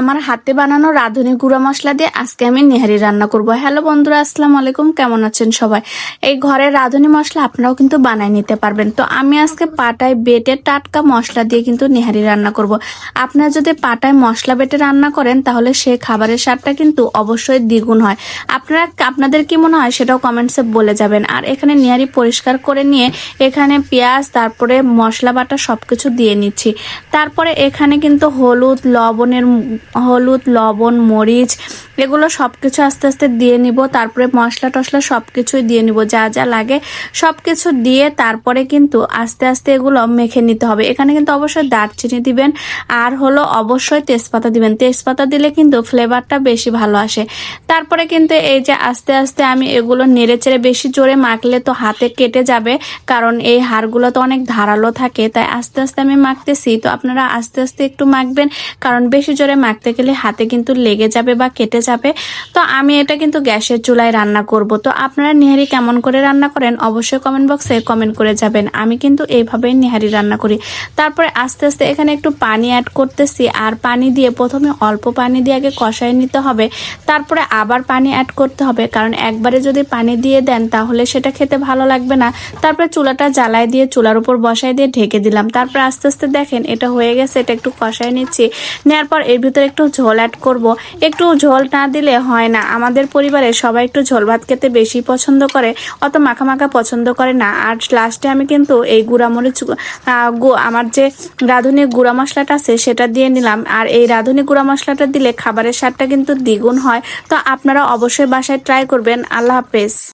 আমার হাতে বানানো রাঁধুনি গুঁড়া মশলা দিয়ে আজকে আমি নেহারি রান্না করব। হ্যালো বন্ধুরা, আসসালামু আলাইকুম। কেমন আছেন সবাই? এই ঘরের রাঁধুনি মশলা আপনারাও কিন্তু বানাই নিতে পারবেন। তো আমি আজকে পাটায় বেটে টাটকা মশলা দিয়ে কিন্তু নেহারি রান্না করব। আপনারা যদি পাটায় মশলা বেটে রান্না করেন, তাহলে সে খাবারের স্বাদটা কিন্তু অবশ্যই দ্বিগুণ হয়। আপনারা, আপনাদের কি মনে হয় সেটাও কমেন্টসে বলে যাবেন। আর এখানে নেহারি পরিষ্কার করে নিয়ে এখানে পেঁয়াজ, তারপরে মশলা বাটা সবকিছু দিয়ে নিচ্ছি। তারপরে এখানে কিন্তু হলুদ, লবণের হলুদ লবণ মরিচ এগুলো সব কিছু আস্তে আস্তে দিয়ে নিব, তারপরে মশলা টশলা সব কিছুই দিয়ে নিব, যা যা লাগে সব কিছু দিয়ে তারপরে কিন্তু আস্তে আস্তে এগুলো মেখে নিতে হবে। এখানে কিন্তু অবশ্যই দারচিনি দিবেন, আর হলো অবশ্যই তেজপাতা দিবেন। তেজপাতা দিলে কিন্তু ফ্লেভারটা বেশি ভালো আসে। তারপরে কিন্তু এই যে আস্তে আস্তে আমি এগুলো নেড়ে চেড়ে বেশি জোরে মাখলে তো হাতে কেটে যাবে, কারণ এই হাড়গুলো তো অনেক ধারালো থাকে, তাই আস্তে আস্তে আমি মাখতেছি। তো আপনারা আস্তে আস্তে একটু মাখবেন, কারণ বেশি জোরে মাখতে গেলে হাতে কিন্তু লেগে যাবে বা কেটে যাবে। তো আমি এটা কিন্তু গ্যাসের চুলায় রান্না করব। তো আপনারা নিহারি কেমন করে রান্না করেন অবশ্যই কমেন্ট বক্সে কমেন্ট করে যাবেন। আমি কিন্তু এইভাবেই নিহারি রান্না করি। তারপরে আস্তে আস্তে এখানে একটু পানি অ্যাড করতেছি। আর পানি দিয়ে প্রথমে অল্প পানি দিয়ে আগে কষাই নিতে হবে। তারপরে আবার পানি অ্যাড করতে হবে। কারণ একবারে যদি পানি দিয়ে দেন তাহলে সেটা খেতে ভালো লাগবে না। তারপরে চুলাটা জ্বালায় দিয়ে চুলার উপর বসাই দিয়ে ঢেকে দিলাম। তারপরে আস্তে আস্তে দেখেন এটা হয়ে গেছে। এটা একটু কষাই নিচ্ছি। নেওয়ার পর এর ভিতরে একটু ঝোল অ্যাড করব। একটু ঝোল না দিলে হয় না। আমাদের পরিবারে সবাই একটু ঝোল ভাত খেতে বেশি পছন্দ করে, অত মাখা মাখা পছন্দ করে না। আর লাস্টে আমি কিন্তু এই গুঁড়ামরিচ আমার যে রাঁধুনি গুঁড়া মশলাটা আছে সেটা দিয়ে নিলাম। আর এই রাঁধুনি গুঁড়া মশলাটা দিলে খাবারের স্বাদটা কিন্তু দ্বিগুণ হয়। তো আপনারা অবশ্যই বাসায় ট্রাই করবেন। আল্লাহ হাফেজ।